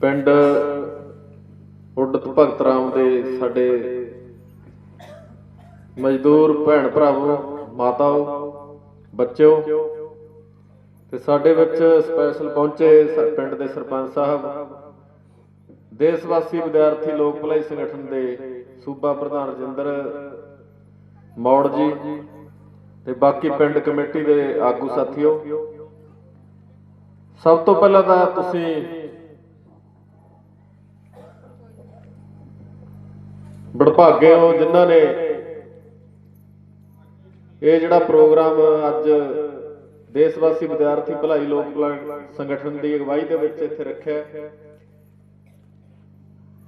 ਪਿੰਡ ਉਡਤ ਭਗਤ ਰਾਮ ਦੇ ਸਾਡੇ ਮਜ਼ਦੂਰ ਭੈਣ ਭਰਾਵੋ, ਮਾਤਾਓ, ਬੱਚਿਓ ਤੇ ਸਾਡੇ ਵਿੱਚ ਸਪੈਸ਼ਲ ਪਹੁੰਚੇ ਪਿੰਡ ਦੇ ਸਰਪੰਚ ਸਾਹਿਬ ਦੇਸ਼ ਵਾਸੀ ਵਿਦਿਆਰਥੀ ਲੋਕ ਭਲਾਈ ਸੰਗਠਨ ਦੇ ਸੂਬਾ ਪ੍ਰਧਾਨ ਰਜਿੰਦਰ ਮੌੜ ਜੀ ਤੇ ਬਾਕੀ ਪਿੰਡ ਕਮੇਟੀ ਦੇ ਆਗੂ ਸਾਥੀਓ ਸਭ ਤੋਂ ਪਹਿਲਾਂ ਤਾਂ ਤੁਸੀਂ ਬੜਭਾਗੇ ਹੋ, ਜਿਨ੍ਹਾਂ ਨੇ ਇਹ ਜਿਹੜਾ ਪ੍ਰੋਗਰਾਮ ਅੱਜ ਦੇਸ਼ ਵਾਸੀ ਵਿਦਿਆਰਥੀ ਭਲਾਈ ਲੋਕ ਭਲਾਈ ਸੰਗਠਨ ਦੀ ਅਗਵਾਈ ਦੇ ਵਿੱਚ ਇੱਥੇ ਰੱਖਿਆ ਹੈ।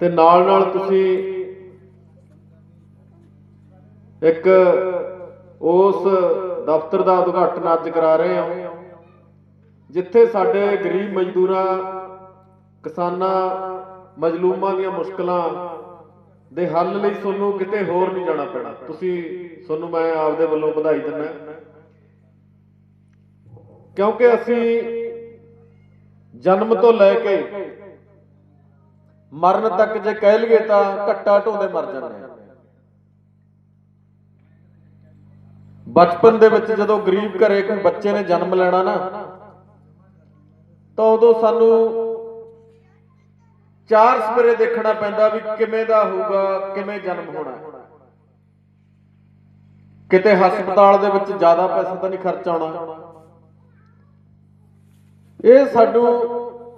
ਤੇ ਨਾਲ ਨਾਲ ਤੁਸੀਂ ਇੱਕ ਉਸ ਦਫ਼ਤਰ ਦਾ ਉਦਘਾਟਨ ਅੱਜ ਕਰਾ ਰਹੇ ਹੋ ਜਿੱਥੇ ਸਾਡੇ ਗਰੀਬ ਮਜ਼ਦੂਰਾਂ, ਕਿਸਾਨਾਂ, ਮਜਲੂਮਾਂ ਦੀਆਂ ਮੁਸ਼ਕਲਾਂ ਦੇ ਹੱਲ ਲਈ ਤੁਹਾਨੂੰ ਕਿਤੇ ਹੋਰ ਨਹੀਂ ਜਾਣਾ ਪੈਣਾ। ਤੁਸੀਂ, ਤੁਹਾਨੂੰ ਮੈਂ ਆਪਦੇ ਵੱਲੋਂ ਵਧਾਈ ਦਿੰਦਾ ਕਿਉਂਕਿ ਅਸੀਂ ਜਨਮ ਤੋਂ ਲੈ ਕੇ ਮਰਨ ਤੱਕ ਜੇ ਕਹਿ ਲਈਏ ਤਾਂ ਘੱਟਾ ਢੋਂਦੇ ਮਰ ਜਾਂਦੇ ਹਾਂ। ਬਚਪਨ ਦੇ ਵਿੱਚ ਜਦੋਂ ਗਰੀਬ ਘਰੇ ਕੋਈ ਬੱਚੇ ਨੇ ਜਨਮ ਲੈਣਾ ਨਾ ਤਾਂ ਉਦੋਂ ਸਾਨੂੰ ਚਾਰ ਸਪਰੇ ਦੇਖਣਾ ਪੈਂਦਾ ਵੀ ਕਿਵੇਂ ਦਾ ਹੋਊਗਾ, ਕਿਵੇਂ ਜਨਮ ਹੋਣਾ। ਕਿਤੇ ਹਸਪਤਾਲ ਦੇ ਵਿੱਚ ਜ਼ਿਆਦਾ ਪੈਸਾ ਤਾਂ ਨਹੀਂ ਖਰਚ ਆਉਣਾ। ਇਹ ਸਾਨੂੰ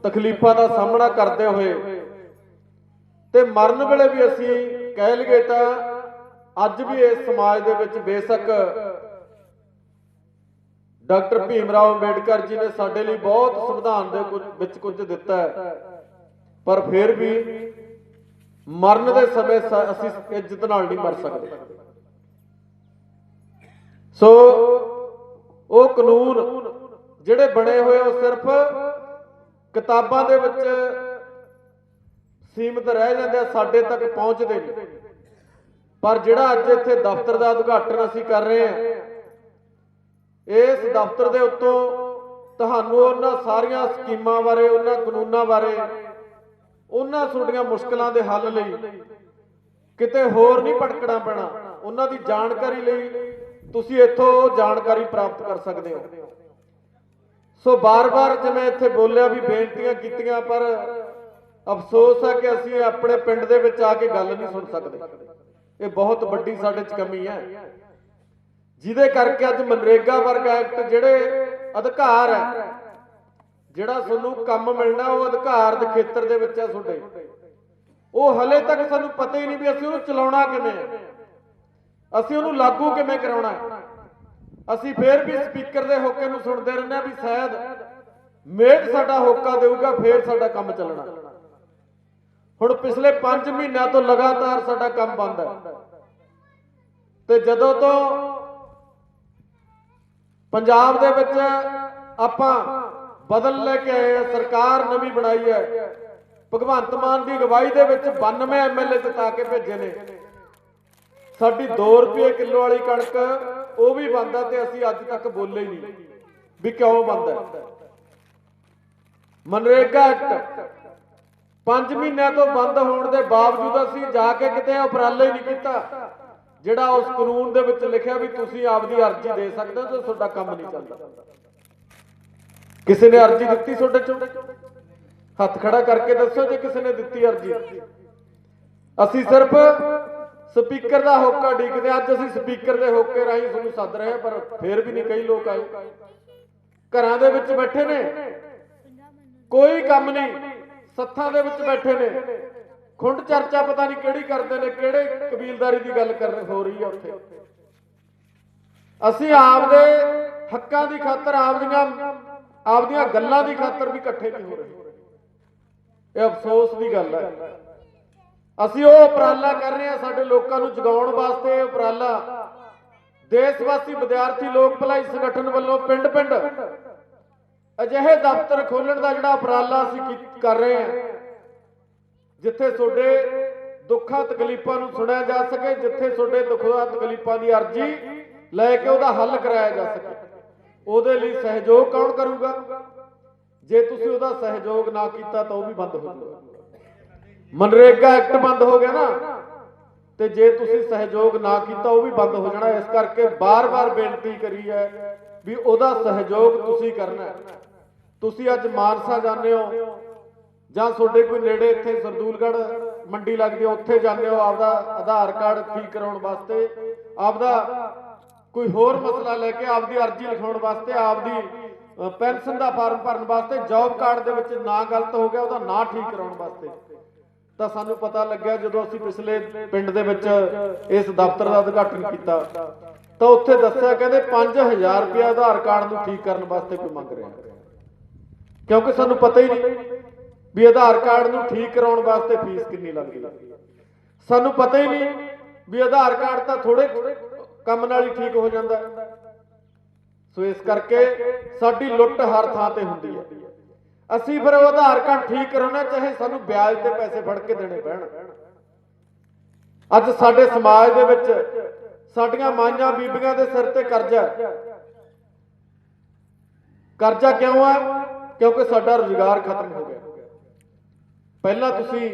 ਤਕਲੀਫਾਂ ਦਾ ਸਾਹਮਣਾ ਕਰਦੇ ਹੋਏ ਤੇ ਮਰਨ ਵੇਲੇ ਵੀ ਅਸੀਂ ਕਹਿ ਲਈਏ ਤਾਂ ਅੱਜ ਵੀ ਇਸ ਸਮਾਜ ਦੇ ਵਿੱਚ ਬੇਸ਼ੱਕ ਡਾਕਟਰ ਭੀਮ ਰਾਓ ਅੰਬੇਡਕਰ ਜੀ ਨੇ ਸਾਡੇ ਲਈ ਬਹੁਤ ਸੰਵਿਧਾਨ ਦੇ ਵਿੱਚ ਕੁਝ ਦਿੱਤਾ ਹੈ। ਪਰ ਫਿਰ ਵੀ ਮਰਨ ਦੇ ਸਮੇਂ ਅਸੀਂ ਇੱਜ਼ਤ ਨਾਲ ਨਹੀਂ ਮਰ ਸਕਦੇ। ਸੋ ਉਹ ਕਾਨੂੰਨ ਜਿਹੜੇ ਬਣੇ ਹੋਏ ਉਹ ਸਿਰਫ ਕਿਤਾਬਾਂ ਦੇ ਵਿੱਚ ਸੀਮਿਤ ਰਹਿ ਜਾਂਦੇ ਆ, ਸਾਡੇ ਤੱਕ ਪਹੁੰਚਦੇ ਨਹੀਂ। ਪਰ ਜਿਹੜਾ ਅੱਜ ਇੱਥੇ ਦਫ਼ਤਰ ਦਾ ਉਦਘਾਟਨ ਅਸੀਂ ਕਰ ਰਹੇ ਹਾਂ ਇਸ ਦਫ਼ਤਰ ਦੇ ਉੱਤੋਂ ਤੁਹਾਨੂੰ ਉਹਨਾਂ ਸਾਰੀਆਂ ਸਕੀਮਾਂ ਬਾਰੇ, ਉਹਨਾਂ ਕਾਨੂੰਨਾਂ ਬਾਰੇ, ਉਹਨਾਂ ਤੁਹਾਡੀਆਂ ਮੁਸ਼ਕਲਾਂ ਦੇ ਹੱਲ ਲਈ ਕਿਤੇ ਹੋਰ ਨਹੀਂ ਭਟਕਣਾ ਪੈਣਾ। ਉਹਨਾਂ ਦੀ ਜਾਣਕਾਰੀ ਲਈ ਤੁਸੀਂ ਇੱਥੋਂ ਜਾਣਕਾਰੀ ਪ੍ਰਾਪਤ ਕਰ ਸਕਦੇ ਹੋ। ਸੋ ਬਾਰ-ਬਾਰ ਜਿਵੇਂ ਇੱਥੇ ਬੋਲਿਆ ਵੀ ਬੇਨਤੀਆਂ ਕੀਤੀਆਂ, ਪਰ ਅਫਸੋਸ ਹੈ ਕਿ ਅਸੀਂ ਆਪਣੇ ਪਿੰਡ ਦੇ ਵਿੱਚ ਆ ਕੇ ਗੱਲ ਨਹੀਂ ਸੁਣ ਸਕਦੇ। ਇਹ ਬਹੁਤ ਵੱਡੀ ਸਾਡੇ 'ਚ ਕਮੀ ਹੈ। ਜਿਹਦੇ ਕਰਕੇ ਅੱਜ ਮਨਰੇਗਾ ਵਰਗਾ ਐਕਟ ਜਿਹੜੇ ਅਧਿਕਾਰ ਹੈ, ਜਿਹੜਾ ਤੁਹਾਨੂੰ ਕੰਮ ਮਿਲਣਾ ਉਹ ਅਧਿਕਾਰ ਦੇ ਖੇਤਰ ਦੇ ਵਿੱਚ ਹੈ ਤੁਹਾਡੇ। ਉਹ ਹਲੇ ਤੱਕ ਸਾਨੂੰ ਪਤਾ ਹੀ ਨਹੀਂ ਵੀ ਅਸੀਂ ਉਹਨੂੰ ਚਲਾਉਣਾ ਕਿਵੇਂ ਹੈ। ਅਸੀਂ ਉਹਨੂੰ ਲਾਗੂ ਕਿਵੇਂ ਕਰਾਉਣਾ ਹੈ। ਅਸੀਂ ਫੇਰ ਵੀ ਸਪੀਕਰ ਦੇ ਹੋਕੇ ਨੂੰ ਸੁਣਦੇ ਰਹਿੰਦੇ ਹਾਂ ਵੀ ਸ਼ਾਇਦ ਮੇਟ ਸਾਡਾ ਹੋਕਾ ਦੇਊਗਾ, ਫੇਰ ਸਾਡਾ ਕੰਮ ਚੱਲਣਾ। ਹੁਣ ਪਿਛਲੇ 5 ਮਹੀਨਿਆਂ ਤੋਂ ਲਗਾਤਾਰ ਸਾਡਾ ਕੰਮ ਬੰਦ ਹੈ। ਤੇ ਜਦੋਂ ਤੋਂ ਪੰਜਾਬ ਦੇ ਵਿੱਚ ਆਪਾਂ ਬਦਲ ਲੈ ਕੇ ਆਏ ਆ ਸਰਕਾਰ ਨਵੀਂ ਬਣਾਈ ਹੈ। ਭਗਵੰਤ ਮਾਨ ਦੀ ਅਗਵਾਈ ਦੇ ਵਿੱਚ 92 ਐਮਐਲਏ ਜਿਤਾ ਕੇ ਭੇਜੇ ਨੇ। ਸਾਡੀ 2 ਰੁਪਏ ਕਿਲੋ ਵਾਲੀ ਕਣਕ, ਉਹ ਵੀ ਬੰਦ ਹੈ ਤੇ ਅਸੀਂ ਅੱਜ ਤੱਕ ਬੋਲੇ ਹੀ ਨਹੀਂ ਵੀ ਕਿਉਂ ਬੰਦ ਹੈ। ਮਨਰੇਗਾ ਐਕਟ 5 ਮਹੀਨਿਆਂ ਤੋਂ ਬੰਦ ਹੋਣ ਦੇ ਬਾਵਜੂਦ ਅਸੀਂ ਜਾ ਕੇ ਕਿਤੇ ਉਪਰਾਲੇ ਹੀ ਨਹੀਂ ਕੀਤਾ। ਜਿਹੜਾ ਉਸ ਕਾਨੂੰਨ ਦੇ ਵਿੱਚ ਲਿਖਿਆ ਵੀ ਤੁਸੀਂ ਆਪਦੀ ਅਰਜ਼ੀ ਦੇ ਸਕਦੇ ਹੋ ਤੇ ਤੁਹਾਡਾ ਕੰਮ ਨਹੀਂ ਚੱਲਦਾ। ਕਿਸੇ ਨੇ ਅਰਜ਼ੀ ਦਿੱਤੀ ਤੁਹਾਡੇ ਚੋਂ? ਹੱਥ ਖੜਾ ਕਰਕੇ ਦੱਸੋ ਜੇ ਕਿਸੇ ਨੇ ਦਿੱਤੀ ਅਰਜ਼ੀ। ਅਸੀਂ ਸਿਰਫ ਸਪੀਕਰ ਦਾ ਹੋਕਾ ਢੀਕਦੇ ਅੱਜ ਅਸੀਂ ਸਪੀਕਰ ਦੇ ਹੋਕੇ ਰਾਹੀਂ ਤੁਹਾਨੂੰ ਸੱਦ ਰਹੇ ਪਰ ਫਿਰ ਵੀ ਨਹੀਂ ਕਈ ਲੋਕ ਆਏ। ਘਰਾਂ ਦੇ ਵਿੱਚ ਬੈਠੇ ਨੇ। ਕੋਈ ਕੰਮ ਨਹੀਂ। ਸੱਥਾਂ ਦੇ ਵਿੱਚ ਬੈਠੇ ਨੇ। ਖੁੰਡ ਚਰਚਾ ਪਤਾ ਨਹੀਂ ਕਿਹੜੀ ਕਰਦੇ ਨੇ, ਕਿਹੜੇ ਕਬੀਲਦਾਰੀ ਦੀ ਗੱਲ ਕਰ ਹੋ ਰਹੀ ਹੈ ਉੱਥੇ। ਅਸੀਂ ਆਪਦੇ ਹੱਕਾਂ ਦੀ ਖਾਤਰ, ਆਪਦੀਆਂ ਆਪਦੀਆਂ ਗੱਲਾਂ ਦੀ ਖਾਤਰ ਵੀ ਇਕੱਠੇ ਨਹੀਂ ਹੋ ਰਹੇ। ਇਹ ਅਫਸੋਸ ਦੀ ਗੱਲ ਹੈ। ਅਸੀਂ ਉਹ ਉਪਰਾਲਾ ਕਰ ਰਹੇ ਹਾਂ ਸਾਡੇ ਲੋਕਾਂ ਨੂੰ ਜਗਾਉਣ ਵਾਸਤੇ, ਇਹ ਉਪਰਾਲਾ। ਦੇਸ਼ ਵਾਸੀ ਵਿਦਿਆਰਥੀ ਲੋਕ ਭਲਾਈ ਸੰਗਠਨ ਵੱਲੋਂ ਪਿੰਡ-ਪਿੰਡ ਅਜਿਹੇ ਦਫ਼ਤਰ ਖੋਲਣ ਦਾ ਜਿਹੜਾ ਉਪਰਾਲਾ ਅਸੀਂ ਕਰ ਰਹੇ ਹਾਂ। ਜਿੱਥੇ ਤੁਹਾਡੇ ਦੁੱਖਾਂ ਤਕਲੀਫਾਂ ਨੂੰ ਸੁਣਿਆ ਜਾ ਸਕੇ, ਜਿੱਥੇ ਤੁਹਾਡੇ ਦੁੱਖਾਂ ਤਕਲੀਫਾਂ ਦੀ ਅਰਜ਼ੀ ਲੈ ਕੇ ਉਹਦਾ ਹੱਲ ਕਰਾਇਆ ਜਾ ਸਕੇ, ਉਹਦੇ ਲਈ ਸਹਿਯੋਗ ਕੌਣ ਕਰੂਗਾ? ਜੇ ਤੁਸੀਂ ਉਹਦਾ ਸਹਿਯੋਗ ਨਾ ਕੀਤਾ ਤਾਂ ਉਹ ਵੀ ਬੰਦ ਹੋ ਜਾਊਗਾ। ਮਨਰੇਗਾ ਐਕਟ ਬੰਦ ਹੋ ਗਿਆ ਨਾ, ਤੇ ਜੇ ਤੁਸੀਂ ਸਹਿਯੋਗ ਨਾ ਕੀਤਾ, ਉਹ ਵੀ ਬੰਦ ਹੋ ਜਾਣਾ। ਇਸ ਕਰਕੇ ਬਾਰ-ਬਾਰ ਬੇਨਤੀ ਕਰੀ ਹੈ ਵੀ ਉਹਦਾ ਸਹਿਯੋਗ ਤੁਸੀਂ ਕਰਨਾ ਤੁਸੀਂ ਅੱਜ ਮਾਨਸਾ ਜਾਂਦੇ ਹੋ ਜਾਂ ਤੁਹਾਡੇ ਕੋਈ ਨੇੜੇ ਇੱਥੇ ਸਰਦੂਲਗੜ੍ਹ ਮੰਡੀ ਲੱਗਦੀ ਹੈ ਉੱਥੇ ਜਾਂਦੇ ਹੋ ਆਪਦਾ ਆਧਾਰ ਕਾਰਡ ਠੀਕ ਕਰਾਉਣ ਵਾਸਤੇ, ਆਪਦਾ ਕੋਈ ਹੋਰ ਮਸਲਾ ਲੈ ਕੇ ਆਪਦੀ ਅਰਜ਼ੀ ਲਿਖਾਉਣ ਵਾਸਤੇ, ਆਪਦੀ ਪੈਨਸ਼ਨ ਦਾ ਫਾਰਮ ਭਰਨ ਵਾਸਤੇ, ਜੌਬ ਕਾਰਡ ਦੇ ਵਿੱਚ ਨਾਂ ਗਲਤ ਹੋ ਗਿਆ, ਉਹਦਾ ਨਾਂ ਠੀਕ ਕਰਾਉਣ ਵਾਸਤੇ। ਤਾਂ ਸਾਨੂੰ ਪਤਾ ਲੱਗਿਆ ਜਦੋਂ ਅਸੀਂ ਪਿਛਲੇ ਪਿੰਡ ਦੇ ਵਿੱਚ ਇਸ ਦਫ਼ਤਰ ਦਾ ਉਦਘਾਟਨ ਕੀਤਾ, ਤਾਂ ਉੱਥੇ ਦੱਸਿਆ ਕਹਿੰਦੇ 5000 ਰੁਪਏ ਆਧਾਰ ਕਾਰਡ ਨੂੰ ਠੀਕ ਕਰਨ ਵਾਸਤੇ ਕੋਈ ਮੰਗ ਰਿਹਾ। ਕਿਉਂਕਿ ਸਾਨੂੰ ਪਤਾ ਹੀ ਨਹੀਂ ਵੀ ਆਧਾਰ ਕਾਰਡ ਨੂੰ ਠੀਕ ਕਰਾਉਣ ਵਾਸਤੇ ਫੀਸ ਕਿੰਨੀ ਲੱਗਦੀ ਹੈ? ਸਾਨੂੰ ਪਤਾ ਹੀ ਨਹੀਂ ਵੀ ਆਧਾਰ ਕਾਰਡ ਤਾਂ ਥੋੜੇ ਕੰਮ ਨਾਲ ਹੀ ਠੀਕ ਹੋ ਜਾਂਦਾ ਸੋ ਇਸ ਕਰਕੇ ਸਾਡੀ ਲੁੱਟ ਹਰ ਥਾਂ ਤੇ ਹੁੰਦੀ ਹੈ। ਅਸੀਂ ਫਿਰ ਉਹ ਆਧਾਰ ਕਾਰਡ ਠੀਕ ਕਰਾਉਣਾ ਚਾਹੇ ਸਾਨੂੰ ਵਿਆਜ ਤੇ ਪੈਸੇ ਫੜ ਕੇ ਦੇਣੇ ਪੈਣ। ਅੱਜ ਸਾਡੇ ਸਮਾਜ ਦੇ ਵਿੱਚ ਸਾਡੀਆਂ ਮਾਈਆਂ ਬੀਬੀਆਂ ਦੇ ਸਿਰ ਤੇ ਕਰਜ਼ਾ ਕਰਜ਼ਾ ਕਿਉਂ ਆ ਕਿਉਂਕਿ ਸਾਡਾ ਰੁਜ਼ਗਾਰ ਖਤਮ ਹੋ ਗਿਆ। ਪਹਿਲਾਂ ਤੁਸੀਂ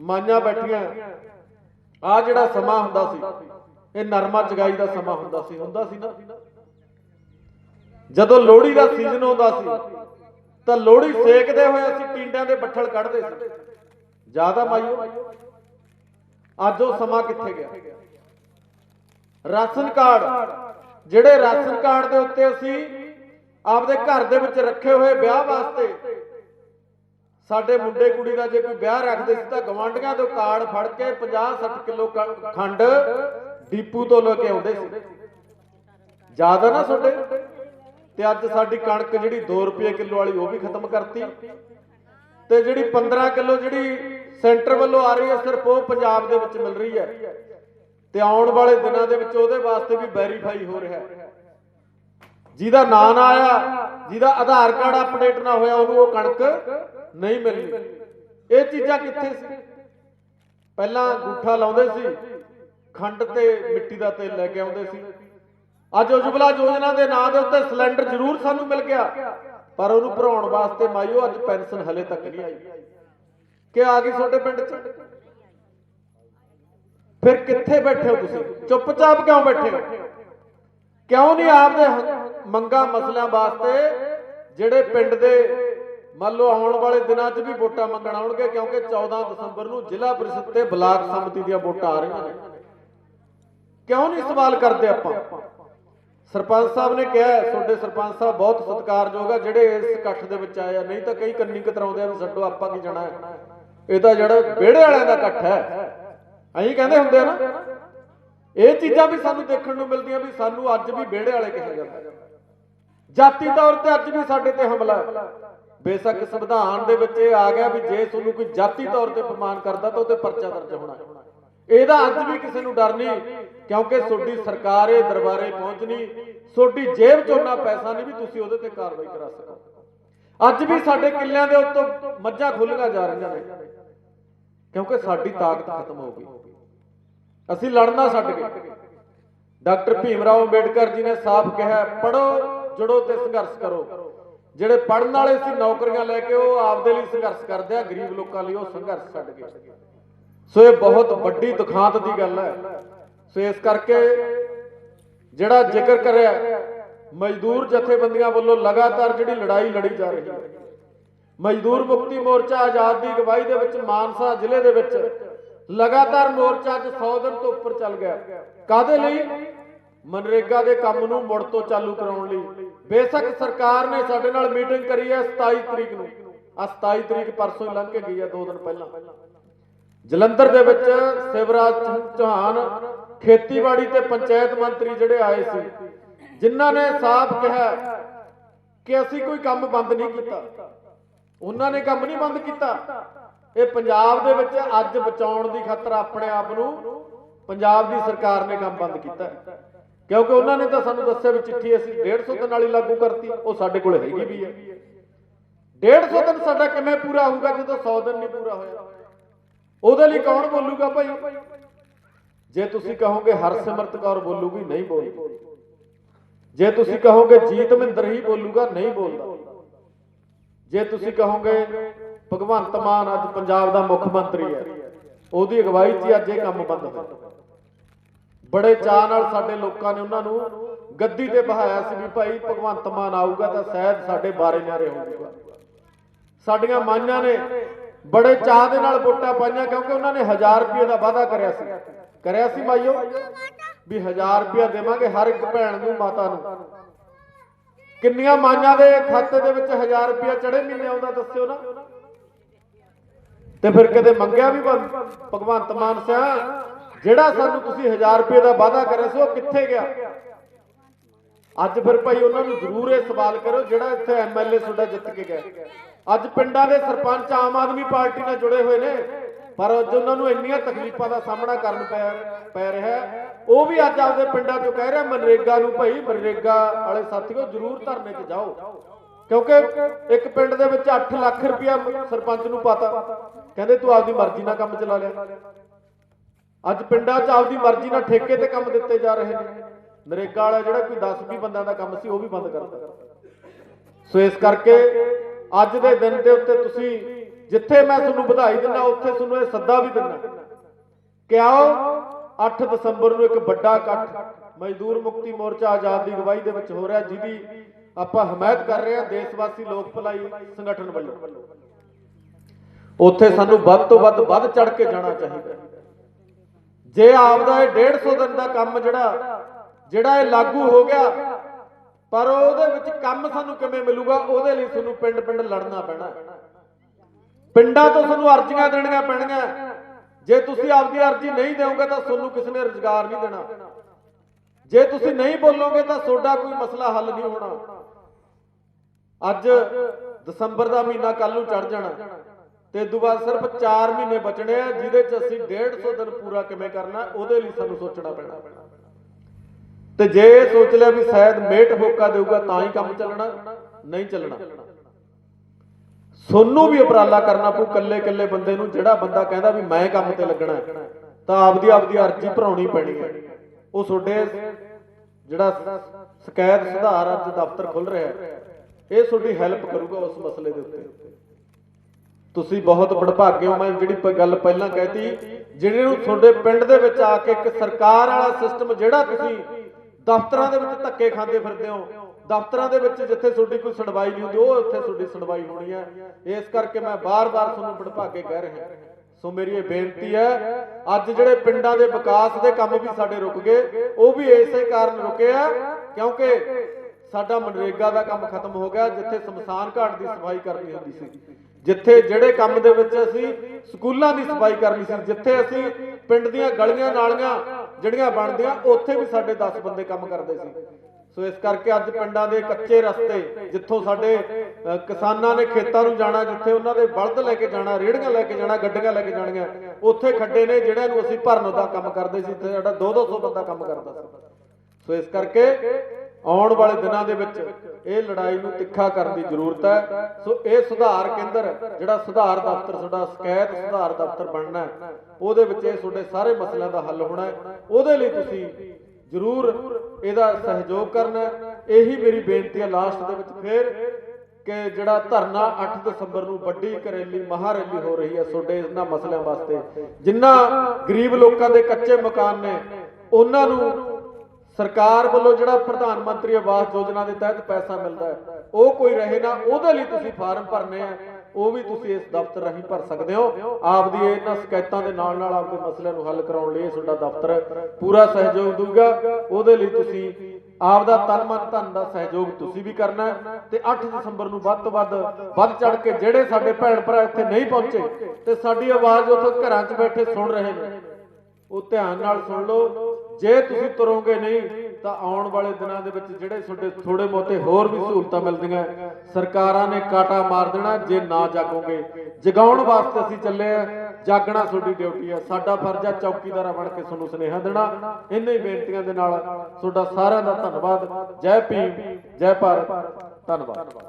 ਮਾਈਆਂ ਬੈਠੀਆਂ। ਆ ਜਿਹੜਾ ਸਮਾਂ ਹੁੰਦਾ ਸੀ, ਇਹ ਨਰਮਾ ਚਗਾਈ ਦਾ ਸਮਾਂ ਹੁੰਦਾ ਸੀ ਹੁੰਦਾ ਸੀ ਨਾ। ਜਦੋਂ ਲੋਹੜੀ ਦਾ ਸੀਜ਼ਨ ਆਉਂਦਾ ਸੀ, ਤਾਂ ਲੋਹੜੀ ਸੇਕਦੇ ਹੋਏ ਅਸੀਂ ਟਿੰਡਿਆਂ ਦੇ ਬੱਠਲ ਕੱਢਦੇ ਸੀ। ਜ਼ਿਆਦਾ ਮਾਈਓ? ਅੱਜ ਉਹ ਸਮਾਂ ਕਿੱਥੇ ਗਿਆ? Ration card. ਜਿਹੜੇ ਰਾਸ਼ਨ ਕਾਰਡ ਦੇ ਉੱਤੇ ਅਸੀਂ ਆਪਦੇ ਘਰ ਦੇ ਵਿੱਚ ਰੱਖੇ ਹੋਏ ਵਿਆਹ ਵਾਸਤੇ ਸਾਡੇ ਮੁੰਡੇ ਕੁੜੀ ਦਾ ਜੇ ਕੋਈ ਵਿਆਹ ਰੱਖਦੇ ਸੀ ਤਾਂ ਗਵਾਂਢੀਆਂ ਤੋਂ ਕਾਰਡ ਫੜ ਕੇ 50 60 ਕਿਲੋ ਖੰਡ ਡੀਪੂ ਤੋਂ ਲੈ ਕੇ ਆਉਂਦੇ ਸੀ। ਜ਼ਿਆਦਾ ਨਾ ਤੁਹਾਡੇ? ਤੇ ਅੱਜ ਸਾਡੀ ਕਣਕ ਜਿਹੜੀ 2 ਰੁਪਏ ਕਿਲੋ ਵਾਲੀ ਉਹ ਵੀ ਖਤਮ ਕਰਤੀ। ਤੇ ਜਿਹੜੀ 15 ਕਿਲੋ ਜਿਹੜੀ ਸੈਂਟਰ ਵੱਲੋਂ ਆ ਰਹੀ ਹੈ, ਸਿਰਫ ਉਹ ਪੰਜਾਬ ਦੇ ਵਿੱਚ ਮਿਲ ਰਹੀ ਹੈ। ਤੇ ਆਉਣ ਵਾਲੇ ਦਿਨਾਂ ਦੇ ਵਿੱਚ ਉਹਦੇ ਵਾਸਤੇ ਵੀ ਵੈਰੀਫਾਈ ਹੋ ਰਿਹਾ ਹੈ। ਜਿਹਦਾ ਨਾਂ ਨਾ ਆਇਆ, ਜਿਹਦਾ ਆਧਾਰ ਕਾਰਡ ਅਪਡੇਟ ਨਾ ਹੋਇਆ, ਉਹਨੂੰ ਉਹ ਕਣਕ ਨਹੀਂ ਮਿਲਣੀ ਇਹ ਚੀਜ਼ਾਂ ਕਿੱਥੇ ਸੀ? ਪਹਿਲਾਂ ਗੂਠਾ ਲਾਉਂਦੇ ਸੀ ਖੰਡ ਤੇ ਮਿੱਟੀ ਦਾ ਤੇਲ ਲੈ ਕੇ ਆਉਂਦੇ ਸੀ। ਅੱਜ ਉਜਵਲਾ ਯੋਜਨਾ ਦੇ ਨਾਂ ਦੇ ਉੱਤੇ ਸਿਲੰਡਰ ਜ਼ਰੂਰ ਸਾਨੂੰ ਮਿਲ ਗਿਆ। ਪਰ ਉਹਨੂੰ ਭਰਾਉਣ ਵਾਸਤੇ ਮਾਈਓ ਅੱਜ ਪੈਨਸ਼ਨ ਹਲੇ ਤੱਕ ਨਹੀਂ ਆਈ। ਕਿ ਆ ਗਈ ਤੁਹਾਡੇ ਪਿੰਡ 'ਚ? ਫਿਰ ਕਿੱਥੇ ਬੈਠੇ ਹੋ ਤੁਸੀਂ? ਚੁੱਪਚਾਪ ਕਿਉਂ ਬੈਠੇ ਹੋ? ਕਿਉਂ ਨਹੀਂ ਆਪਦੇ ਮੰਗਾਂ ਮਸਲਿਆਂ ਵਾਸਤੇ ਜਿਹੜੇ ਪਿੰਡ ਦੇ ਮੰਨ ਲਓ ਆਉਣ ਵਾਲੇ ਦਿਨਾਂ 'ਚ ਵੀ ਵੋਟਾਂ ਮੰਗਣ ਆਉਣਗੇ, ਕਿਉਂਕਿ 14 ਦਸੰਬਰ ਨੂੰ ਜ਼ਿਲ੍ਹਾ ਪ੍ਰੀਸ਼ਦ ਤੇ ਬਲਾਕ ਸੰਮਤੀ ਦੀਆਂ ਵੋਟਾਂ ਆ ਰਹੀਆਂ ਨੇ। ਕਿਉਂ ਨਹੀਂ ਸਵਾਲ ਕਰਦੇ ਆਪਾਂ? ਸਰਪੰਚ ਸਾਹਿਬ ਨੇ ਕਿਹਾ ਤੁਹਾਡੇ ਸਰਪੰਚ ਸਾਹਿਬ ਬਹੁਤ ਸਤਿਕਾਰਯੋਗ ਆ, ਜਿਹੜੇ ਇਸ ਇਕੱਠ ਦੇ ਵਿੱਚ ਆਏ ਆ। ਨਹੀਂ ਤਾਂ ਕਈ ਕੰਨੀ ਕਤਰਾਉਂਦੇ ਆ ਵੀ ਛੱਡੋ, ਆਪਾਂ ਕੀ ਜਾਣਾ ਹੈ? ਇਹ ਤਾਂ ਜਿਹੜਾ ਵਿਹੜੇ ਵਾਲਿਆਂ ਦਾ ਇਕੱਠ ਹੈ। ਅਸੀਂ ਕਹਿੰਦੇ ਹੁੰਦੇ ਆ ਨਾ, ਇਹ ਚੀਜ਼ਾਂ ਵੀ ਸਾਨੂੰ ਦੇਖਣ ਨੂੰ ਮਿਲਦੀਆਂ ਵੀ ਸਾਨੂੰ ਅੱਜ ਵੀ ਵਿਹੜੇ ਵਾਲੇ ਕਿਹਾ ਜਾਂਦਾ। ਜਾਤੀ ਤੌਰ ਤੇ ਅੱਜ ਵੀ ਸਾਡੇ ਤੇ ਹਮਲਾ ਹੈ। ਬੇਸ਼ੱਕ ਸੰਵਿਧਾਨ ਦੇ ਵਿੱਚ ਇਹ ਆ ਗਿਆ ਵੀ ਜੇ ਤੁਹਾਨੂੰ ਕੋਈ ਜਾਤੀ ਤੌਰ ਤੇ ਅਪਮਾਨ ਕਰਦਾ ਤਾਂ ਉਹਤੇ ਪਰਚਾ ਦਰਜ ਹੋਣਾ ਇਹਦਾ ਅੱਜ ਵੀ ਕਿਸੇ ਨੂੰ ਡਰ ਨਹੀਂ, ਕਿਉਂਕਿ ਤੁਹਾਡੀ ਸਰਕਾਰ ਇਹ ਦਰਬਾਰੇ ਪਹੁੰਚਣੀ ਤੁਹਾਡੀ ਜੇਬ ਚੋਂ ਨਾ ਪੈਸਾ ਨਹੀਂ ਵੀ ਤੁਸੀਂ ਉਹਦੇ ਤੇ ਕਾਰਵਾਈ ਕਰਾ ਸਕੋ। ਅੱਜ ਵੀ ਸਾਡੇ ਕਿੱਲਿਆਂ ਦੇ ਉੱਤੋਂ ਮੱਝਾਂ ਖੁੱਲੀਆਂ ਜਾ ਰਹੀਆਂ ਨੇ, ਕਿਉਂਕਿ ਸਾਡੀ ਤਾਕਤ ਖਤਮ ਹੋ ਗਈ। ਅਸੀਂ ਲੜਨਾ ਛੱਡ ਗਏ। ਡਾਕਟਰ ਭੀਮ ਰਾਓ ਅੰਬੇਡਕਰ ਜੀ ਨੇ ਸਾਫ਼ ਕਿਹਾ ਪੜੋ ਜੁੜੋ ਤੇ ਸੰਘਰਸ਼ ਕਰੋ। ਜਿਹੜੇ ਪੜਨ ਵਾਲੇ ਸੀ, ਨੌਕਰੀਆਂ ਲੈ ਕੇ ਉਹ ਆਪਦੇ ਲਈ ਸੰਘਰਸ਼ ਕਰਦੇ ਆ, ਗਰੀਬ ਲੋਕਾਂ ਲਈ ਉਹ ਸੰਘਰਸ਼ ਛੱਡ ਗਏ ਸੋ ਇਹ ਬਹੁਤ ਵੱਡੀ ਦੁਖਾਂਤ ਦੀ ਗੱਲ ਹੈ। ਸੋ ਇਸ ਕਰਕੇ ਜਿਹੜਾ ਜ਼ਿਕਰ ਕਰਿਆ, ਮਜ਼ਦੂਰ ਜਥੇਬੰਦੀਆਂ ਵੱਲੋਂ ਲਗਾਤਾਰ ਜਿਹੜੀ ਲੜਾਈ ਲੜੀ ਜਾ ਰਹੀ ਹੈ, ਮਜ਼ਦੂਰ ਮੁਕਤੀ ਮੋਰਚਾ ਆਜ਼ਾਦ ਦੀ ਅਗਵਾਈ ਦੇ ਵਿੱਚ ਮਾਨਸਾ ਜ਼ਿਲ੍ਹੇ ਦੇ ਵਿੱਚ ਲਗਾਤਾਰ ਮੋਰਚਾ ਅੱਜ 100 ਦਿਨ ਤੋਂ ਉੱਪਰ ਚੱਲ ਗਿਆ। ਕਾਦੇ ਲਈ? ਮਨਰੇਗਾ ਦੇ ਕੰਮ ਨੂੰ ਮੁੜ ਤੋਂ ਚਾਲੂ ਕਰਾਉਣ ਲਈ। ਬੇਸ਼ੱਕ ਸਰਕਾਰ ਨੇ ਸਾਡੇ ਨਾਲ ਮੀਟਿੰਗ ਕਰੀ ਹੈ 27 ਤਰੀਕ ਨੂੰ। ਆ 27 ਤਰੀਕ ਪਰਸੋਂ ਹੀ ਲੰਘ ਕੇ ਗਈ ਹੈ 2 ਦਿਨ ਪਹਿਲਾਂ। ਜਲੰਧਰ ਦੇ ਵਿੱਚ ਸਿਵਰਾਜ ਸਿੰਘ ਚੌਹਾਨ ਖੇਤੀਬਾੜੀ ਤੇ ਪੰਚਾਇਤ ਮੰਤਰੀ ਜਿਹੜੇ ਆਏ ਸੀ, ਜਿਨ੍ਹਾਂ ਨੇ ਸਾਫ਼ ਕਿਹਾ ਕਿ ਅਸੀਂ ਕੋਈ ਕੰਮ ਬੰਦ ਨਹੀਂ ਕੀਤਾ। ਉਹਨਾਂ ਨੇ ਕੰਮ ਨਹੀਂ ਬੰਦ ਕੀਤਾ। ਇਹ ਪੰਜਾਬ ਦੇ ਵਿੱਚ ਅੱਜ ਬਚਾਉਣ ਦੀ ਖਾਤਰ ਆਪਣੇ ਆਪ ਨੂੰ ਪੰਜਾਬ ਦੀ ਸਰਕਾਰ ਨੇ ਕੰਮ ਬੰਦ ਕੀਤਾ। ਕਿਉਂਕਿ ਉਹਨਾਂ ਨੇ ਤਾਂ ਸਾਨੂੰ ਦੱਸਿਆ ਵੀ ਚਿੱਠੀ ਅਸੀਂ 150 ਦਿਨ ਵਾਲੀ ਲਾਗੂ ਕਰਤੀ, ਉਹ ਸਾਡੇ ਕੋਲ ਹੈਗੀ ਵੀ ਹੈ। 150 ਦਿਨ ਸਾਡਾ ਕਿਵੇਂ ਪੂਰਾ ਹੋਊਗਾ ਜਦੋਂ 100 ਦਿਨ ਨਹੀਂ ਪੂਰਾ ਹੋਇਆ? ਉਹਦੇ ਲਈ ਕੌਣ ਬੋਲੂਗਾ ਭਾਈ? ਜੇ ਤੁਸੀਂ ਕਹੋਗੇ ਹਰਸਿਮਰਤ ਕੌਰ ਬੋਲੂਗੀ, ਨਹੀਂ ਬੋਲਦੀ। ਜੇ ਤੁਸੀਂ ਕਹੋਗੇ ਜੀਤ ਮਹਿੰਦਰ ਹੀ ਬੋਲੂਗਾ, ਨਹੀਂ ਬੋਲਦਾ। ਜੇ ਤੁਸੀਂ ਕਹੋਗੇ ਭਗਵੰਤ ਮਾਨ ਅੱਜ ਪੰਜਾਬ ਦਾ ਮੁੱਖ ਮੰਤਰੀ ਹੈ, ਉਹਦੀ ਅਗਵਾਈ 'ਚ ਹੀ ਅੱਜ ਇਹ ਕੰਮ ਬੰਦ ਹੋਇਆ। ਬੜੇ ਚਾਅ ਨਾਲ ਸਾਡੇ ਲੋਕਾਂ ਨੇ ਉਹਨਾਂ ਨੂੰ ਗੱਦੀ ਤੇ ਬਹਾਇਆ ਸੀ ਵੀ ਭਾਈ ਭਗਵੰਤ ਮਾਨ ਆਊਗਾ ਤਾਂ ਸ਼ਾਇਦ ਸਾਡੇ ਬਾਰੇ ਨਿਆਰੇ ਹੋਊਗਾ ਸਾਡੀਆਂ ਮਾਈਆਂ ਨੇ ਬੜੇ ਚਾਅ ਦੇ ਨਾਲ ਵੋਟਾਂ ਪਾਈਆਂ ਕਿਉਂਕਿ ਉਹਨਾਂ ਨੇ 1000 ਰੁਪਏ ਦਾ ਵਾਅਦਾ ਕਰਿਆ ਸੀ। ਕਰਿਆ ਸੀ ਮਾਈਓ? ਵੀ 1000 ਰੁਪਏ ਦੇਵਾਂਗੇ ਹਰ ਇੱਕ ਭੈਣ ਨੂੰ, ਮਾਤਾ ਨੂੰ। ਕਿੰਨੀਆਂ ਮਾਈਆਂ ਦੇ ਖਾਤੇ ਦੇ ਵਿੱਚ 1000 ਰੁਪਏ ਚੜੇ ਮਹੀਨੇ ਆਉਂਦਾ ਦੱਸਿਓ ਨਾ। ਤੇ ਫਿਰ ਕਦੇ ਮੰਗਿਆ ਵੀ ਭਗਵੰਤ ਮਾਨ ਸਿਆ ਜਿਹੜਾ ਸਾਨੂੰ ਤੁਸੀਂ 1000 ਰੁਪਏ ਦਾ ਵਾਅਦਾ ਕਰਿਆ ਸੀ, ਉਹ ਕਿੱਥੇ ਗਿਆ? ਅੱਜ ਫਿਰ ਭਾਈ ਉਹਨਾਂ ਨੂੰ ਜ਼ਰੂਰ ਇਹ ਸਵਾਲ ਕਰੋ ਜਿਹੜਾ ਇੱਥੇ ਐਮਐਲਏ ਤੁਹਾਡਾ ਜਿੱਤ ਕੇ ਗਿਆ। ਅੱਜ ਪਿੰਡਾਂ ਦੇ ਸਰਪੰਚ ਆਮ ਆਦਮੀ ਪਾਰਟੀ ਨਾਲ ਜੁੜੇ ਹੋਏ ਨੇ, ਪਰ ਅੱਜ ਉਹਨਾਂ ਨੂੰ ਇੰਨੀਆਂ ਤਕਲੀਫਾਂ ਦਾ ਸਾਹਮਣਾ ਕਰਨ ਪੈ ਪੈ ਰਿਹਾ ਉਹ ਵੀ ਅੱਜ ਆਪਦੇ ਪਿੰਡਾਂ ਤੋਂ ਕਹਿ ਰਿਹਾ, ਮਨਰੇਗਾ ਨੂੰ ਭਾਈ, ਮਨਰੇਗਾ ਵਾਲੇ ਸਾਥੀਓ, ਜ਼ਰੂਰ ਧਰਨੇ 'ਚ ਜਾਓ। ਕਿਉਂਕਿ ਇੱਕ ਪਿੰਡ ਦੇ ਵਿੱਚ 8 ਲੱਖ ਰੁਪਇਆ ਸਰਪੰਚ ਨੂੰ ਪਾਤਾ। ਕਹਿੰਦੇ ਤੂੰ ਆਪਦੀ ਮਰਜ਼ੀ ਨਾਲ ਕੰਮ ਚਲਾ ਲਿਆ। ਅੱਜ ਪਿੰਡਾਂ 'ਚ ਆਪਦੀ ਮਰਜ਼ੀ ਨਾਲ ਠੇਕੇ ਤੇ ਕੰਮ ਦਿੱਤੇ ਜਾ ਰਹੇ ਨੇ। ਨਰੇਗਾ ਵਾਲਾ ਜਿਹੜਾ ਕੋਈ 10 20 ਬੰਦਿਆਂ ਦਾ ਕੰਮ ਸੀ, ਉਹ ਵੀ ਬੰਦ ਕਰਤਾ। ਸੋ ਇਸ ਕਰਕੇ ਅੱਜ ਦੇ ਦਿਨ ਦੇ ਉੱਤੇ ਤੁਸੀਂ ਜਿੱਥੇ ਮੈਂ ਤੁਹਾਨੂੰ ਵਧਾਈ ਦਿੰਦਾ, ਉੱਥੇ ਤੁਹਾਨੂੰ ਇਹ ਸੱਦਾ ਵੀ ਦਿੰਦਾ ਕਿ ਆਓ 8 ਦਸੰਬਰ ਨੂੰ ਇੱਕ ਵੱਡਾ ਇਕੱਠ, ਮਜ਼ਦੂਰ ਮੁਕਤੀ ਮੋਰਚਾ ਆਜ਼ਾਦ ਦੀ ਅਗਵਾਈ ਦੇ ਵਿੱਚ ਹੋ ਰਿਹਾ, ਜਿਹਦੀ ਆਪਾਂ ਹਮਾਇਤ ਕਰ ਰਹੇ ਹਾਂ, ਦੇਸ਼ ਵਾਸੀ ਲੋਕ ਭਲਾਈ ਸੰਗਠਨ ਵੱਲੋਂ। ਉੱਥੇ ਸਾਨੂੰ ਵੱਧ ਤੋਂ ਵੱਧ ਵੱਧ ਚੜ ਕੇ ਜਾਣਾ ਚਾਹੀਦਾ। ਜੇ ਆਪਦਾ ਇਹ 150 ਦਿਨ ਦਾ ਕੰਮ ਜਿਹੜਾ ਜਿਹੜਾ ਇਹ ਲਾਗੂ ਹੋ ਗਿਆ, ਪਰ ਉਹਦੇ ਵਿੱਚ ਕੰਮ ਸਾਨੂੰ ਕਿਵੇਂ ਮਿਲੂਗਾ, ਉਹਦੇ ਲਈ ਤੁਹਾਨੂੰ ਪਿੰਡ-ਪਿੰਡ ਲੜਨਾ ਪੈਣਾ ਪਿੰਡਾਂ ਤੋਂ ਤੁਹਾਨੂੰ ਅਰਜ਼ੀਆਂ ਦੇਣੀਆਂ ਪੈਣੀਆਂ ਜੇ ਤੁਸੀਂ ਆਪਦੀ ਅਰਜ਼ੀ ਨਹੀਂ ਦਿਓਗੇ ਤਾਂ ਤੁਹਾਨੂੰ ਕਿਸੇ ਨੇ ਰੁਜ਼ਗਾਰ ਨਹੀਂ ਦੇਣਾ। ਜੇ ਤੁਸੀਂ ਨਹੀਂ ਬੋਲੋਗੇ ਤਾਂ ਤੁਹਾਡਾ ਕੋਈ ਮਸਲਾ ਹੱਲ ਨਹੀਂ ਹੋਣਾ। ਅੱਜ ਦਸੰਬਰ ਦਾ ਮਹੀਨਾ ਕੱਲ ਨੂੰ ਚੜ ਜਾਣਾ। ਤੇ ਇਦੋਂ ਸਿਰਫ 4 ਮਹੀਨੇ ਬਚਣੇ ਆ, ਜਿਹਦੇ ਚ ਅਸੀਂ 150 ਦਿਨ ਪੂਰਾ ਕਿਵੇਂ ਕਰਨਾ, ਉਹਦੇ ਲਈ ਸਾਨੂੰ ਸੋਚਣਾ ਪੈਣਾ। ਤੇ ਜੇ ਇਹ ਸੋਚ ਲਿਆ ਵੀ ਸ਼ਾਇਦ ਮੇਟ ਹੋਕਾ ਦੇਊਗਾ, ਤਾਂ ਹੀ ਕੰਮ ਚੱਲਣਾ, ਨਹੀਂ ਚੱਲਣਾ। ਸੋਨੂੰ ਵੀ ਉਪਰਾਲਾ ਕਰਨਾ ਪਊ ਕੱਲੇ ਕੱਲੇ ਬੰਦੇ ਨੂੰ, ਜਿਹੜਾ ਬੰਦਾ ਕਹਿੰਦਾ ਵੀ ਮੈਂ ਕੰਮ ਤੇ ਲੱਗਣਾ ਤਾਂ ਆਪਦੀ ਆਪਦੀ ਅਰਜ਼ੀ ਭਰਾਉਣੀ ਪੈਣੀ ਹੈ। ਉਹ ਤੁਹਾਡੇ ਜਿਹੜਾ ਸ਼ਿਕਾਇਤ ਸੁਧਾਰ ਅੱਜ ਦਫ਼ਤਰ ਖੁੱਲ ਰਿਹਾ ਇਹ ਤੁਹਾਡੀ ਹੈਲਪ ਕਰੂਗਾ ਉਸ ਮਸਲੇ ਦੇ ਉੱਤੇ। ਤੁਸੀਂ ਬਹੁਤ ਵਡਭਾਗੇ ਹੋ, ਮੈਂ ਜਿਹੜੀ ਪ- ਗੱਲ ਪਹਿਲਾਂ ਕਹਿਤੀ, ਜਿਹੜੇ ਨੂੰ ਤੁਹਾਡੇ ਪਿੰਡ ਦੇ ਵਿੱਚ ਆ ਕੇ ਇੱਕ ਸਰਕਾਰ ਵਾਲਾ ਸਿਸਟਮ ਜਿਹੜਾ ਤੁਸੀਂ ਦਫ਼ਤਰਾਂ ਦੇ ਵਿੱਚ ਧੱਕੇ ਖਾਂਦੇ ਫਿਰਦੇ ਹੋ, ਦਫ਼ਤਰਾਂ ਦੇ ਵਿੱਚ ਜਿੱਥੇ ਤੁਹਾਡੀ ਕੋਈ ਸੁਣਵਾਈ ਨਹੀਂ ਹੁੰਦੀ, ਉਹ ਉੱਥੇ ਤੁਹਾਡੀ ਸੁਣਵਾਈ ਹੋਣੀ ਹੈ। ਇਸ ਕਰਕੇ ਮੈਂ ਬਾਰ-ਬਾਰ ਤੁਹਾਨੂੰ ਵਡਭਾਗੇ ਕਹਿ ਰਿਹਾ ਸੋ ਮੇਰੀ ਇਹ ਬੇਨਤੀ ਹੈ, ਅੱਜ ਜਿਹੜੇ ਪਿੰਡਾਂ ਦੇ ਵਿਕਾਸ ਦੇ ਕੰਮ ਵੀ ਸਾਡੇ ਰੁਕ ਗਏ, ਉਹ ਵੀ ਇਸੇ ਕਾਰਨ ਰੁਕੇ ਆ, ਕਿਉਂਕਿ ਸਾਡਾ ਮਨਰੇਗਾ ਦਾ ਕੰਮ ਖਤਮ ਹੋ ਗਿਆ, ਜਿੱਥੇ ਸਮਸਾਨ ਘਾਟ ਦੀ ਸਫ਼ਾਈ ਕਰਨੀ ਹੁੰਦੀ ਸੀ। ਜਿੱਥੇ ਜਿਹੜੇ ਕੰਮ ਦੇ ਵਿੱਚ ਅਸੀਂ ਸਕੂਲਾਂ ਦੀ ਸਫ਼ਾਈ ਕਰਨੀ ਸੀ, ਜਿੱਥੇ ਅਸੀਂ ਪਿੰਡ ਦੀਆਂ ਗਲੀਆਂ ਨਾਲੀਆਂ ਜਿਹੜੀਆਂ ਬਣਦੀਆਂ, ਉੱਥੇ ਵੀ ਸਾਡੇ 10 ਬੰਦੇ ਕੰਮ ਕਰਦੇ ਸੀ। ਸੋ ਇਸ ਕਰਕੇ ਅੱਜ ਪਿੰਡਾਂ ਦੇ ਕੱਚੇ ਰਸਤੇ, ਜਿੱਥੋਂ ਸਾਡੇ ਕਿਸਾਨਾਂ ਨੇ ਖੇਤਾਂ ਨੂੰ ਜਾਣਾ, ਜਿੱਥੇ ਉਹਨਾਂ ਦੇ ਬਲਦ ਲੈ ਕੇ ਜਾਣਾ ਰੇੜੀਆਂ ਲੈ ਕੇ ਜਾਣਾ, ਗੱਡੀਆਂ ਲੈ ਕੇ ਜਾਣੀਆਂ, ਉੱਥੇ ਖੱਡੇ ਨੇ ਜਿਹੜਿਆਂ ਨੂੰ ਅਸੀਂ ਭਰਨ ਦਾ ਕੰਮ ਕਰਦੇ ਸੀ, ਤੇ ਸਾਡਾ 2-200 ਬੰਦਾ ਕੰਮ ਕਰਦਾ ਸੀ। ਸੋ ਇਸ ਕਰਕੇ ਆਉਣ ਵਾਲੇ ਦਿਨਾਂ ਦੇ ਵਿੱਚ ਇਹ ਲੜਾਈ ਨੂੰ ਤਿੱਖਾ ਕਰਨ ਦੀ ਜ਼ਰੂਰਤ ਹੈ। ਸੋ ਇਹ ਸੁਧਾਰ ਕੇਂਦਰ, ਜਿਹੜਾ ਸੁਧਾਰ ਦਫ਼ਤਰ ਤੁਹਾਡਾ ਸ਼ਿਕਾਇਤ ਸੁਧਾਰ ਦਫ਼ਤਰ ਬਣਨਾ ਹੈ, ਉਹਦੇ ਵਿੱਚ ਇਹ ਤੁਹਾਡੇ ਸਾਰੇ ਮਸਲਿਆਂ ਦਾ ਹੱਲ ਹੋਣਾ ਹੈ। ਉਹਦੇ ਲਈ ਤੁਸੀਂ ਜ਼ਰੂਰ ਇਹਦਾ ਸਹਿਯੋਗ ਕਰਨਾ ਇਹੀ ਮੇਰੀ ਬੇਨਤੀ ਹੈ ਲਾਸਟ ਦੇ ਵਿੱਚ ਫੇਰ ਕਿ ਜਿਹੜਾ ਧਰਨਾ 8 ਦਸੰਬਰ ਨੂੰ ਵੱਡੀ ਕਰੇਲੀ ਮਹਾਰੈਲੀ ਹੋ ਰਹੀ ਹੈ ਤੁਹਾਡੇ ਇਹਨਾਂ ਮਸਲਿਆਂ ਵਾਸਤੇ, ਜਿੰਨਾ ਗਰੀਬ ਲੋਕਾਂ ਦੇ ਕੱਚੇ ਮਕਾਨ ਨੇ, ਉਹਨਾਂ ਨੂੰ ਸਰਕਾਰ ਵੱਲੋਂ ਜਿਹੜਾ ਪ੍ਰਧਾਨ ਮੰਤਰੀ ਆਵਾਸ ਯੋਜਨਾ ਦੇ ਤਹਿਤ ਪੈਸਾ ਮਿਲਦਾ ਹੈ, ਉਹ ਕੋਈ ਰਹੇ ਨਾ, ਉਹਦੇ ਲਈ ਤੁਸੀਂ ਫਾਰਮ ਭਰਨੇ ਆ, ਉਹ ਵੀ ਤੁਸੀਂ ਇਸ ਦਫ਼ਤਰ ਰਾਹੀਂ ਭਰ ਸਕਦੇ ਹੋ। ਆਪਦੀ ਇਹਨਾਂ ਸ਼ਿਕਾਇਤਾਂ ਦੇ ਨਾਲ ਨਾਲ ਆਪਦੇ ਮਸਲਿਆਂ ਨੂੰ ਹੱਲ ਕਰਾਉਣ ਲਈ ਤੁਹਾਡਾ ਦਫ਼ਤਰ ਪੂਰਾ ਸਹਿਯੋਗ ਦਊਗਾ। ਉਹਦੇ ਲਈ ਤੁਸੀਂ ਆਪਦਾ ਤਨ ਮਨ ਧਨ ਦਾ ਸਹਿਯੋਗ ਤੁਸੀਂ ਵੀ ਕਰਨਾ ਤੇ 8 ਦਸੰਬਰ ਨੂੰ ਵੱਧ ਤੋਂ ਵੱਧ ਵੱਧ ਚੜ ਕੇ ਜਿਹੜੇ ਸਾਡੇ ਭੈਣ ਭਰਾ ਇੱਥੇ ਨਹੀਂ ਪਹੁੰਚੇ ਤੇ ਸਾਡੀ ਆਵਾਜ਼ ਉੱਥੇ ਘਰਾਂ 'ਚ ਬੈਠੇ ਸੁਣ ਰਹੇ ਨੇ। ਉਹ ਧਿਆਨ ਨਾਲ ਸੁਣ ਲਓ ਜੇ ਤੁਸੀਂ ਤੁਰੋਗੇ ਨਹੀਂ, ਤਾਂ ਆਉਣ ਵਾਲੇ ਦਿਨਾਂ ਦੇ ਵਿੱਚ ਜਿਹੜੇ ਤੁਹਾਡੇ ਥੋੜੇ ਬਹੁਤੇ ਹੋਰ ਵੀ ਸਹੂਲਤਾਂ ਮਿਲਦੀਆਂ, ਸਰਕਾਰਾਂ ਨੇ ਕਾਟਾ ਮਾਰ ਦੇਣਾ, ਜੇ ਨਾ ਜਾਗੋਗੇ। ਜਗਾਉਣ ਵਾਸਤੇ ਅਸੀਂ ਚੱਲੇ ਆ, ਜਾਗਣਾ ਤੁਹਾਡੀ ਡਿਊਟੀ ਹੈ ਸਾਡਾ ਫਰਜ਼ ਹੈ ਚੌਕੀਦਾਰਾ ਬਣ ਕੇ ਤੁਹਾਨੂੰ ਸੁਨੇਹਾ ਦੇਣਾ। ਇੰਨੇ ਹੀ ਬੇਨਤੀਆਂ ਦੇ ਨਾਲ ਤੁਹਾਡਾ ਸਾਰਿਆਂ ਦਾ ਧੰਨਵਾਦ। ਜੈ ਭੀਮ, ਜੈ ਭਾਰਤ। ਧੰਨਵਾਦ।